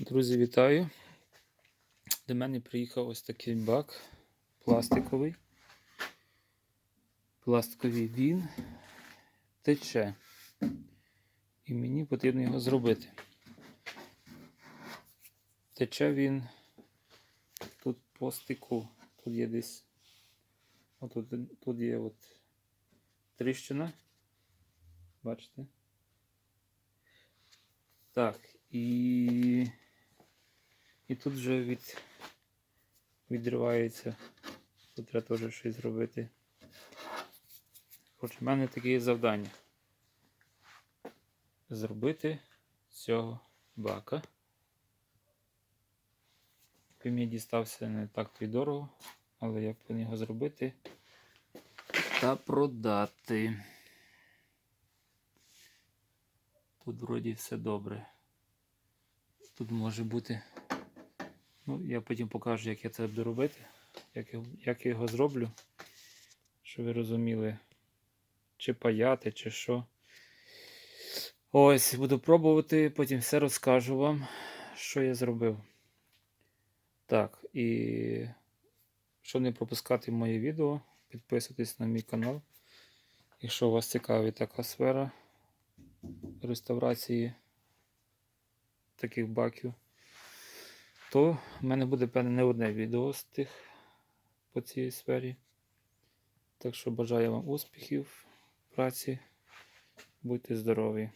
Друзі, вітаю! До мене приїхав ось такий бак пластиковий. Пластиковий він тече. І мені потрібно його зробити. Тече він тут по стику. Тут є десь. Отут, тут є от тріщина. Бачите? Так, і. І тут вже від, відривається. Тут треба теж щось зробити. Хоч в мене таке завдання. Зробити цього бака. Він мені дістався не так то й дорого, але я повинен його зробити та продати. Тут вроді все добре. Тут може бути. Ну, я потім покажу, як я це буду робити, як, як я його зроблю, щоб ви розуміли, чи паяти, чи що. Ось, буду пробувати, потім все розкажу вам, що я зробив. Так, і щоб не пропускати моє відео, підписуйтесь на мій канал. Якщо вас цікавить така сфера реставрації таких баків, то в мене буде певне не одне відео з тих по цій сфері. Так що бажаю вам успіхів праці. Будьте здорові!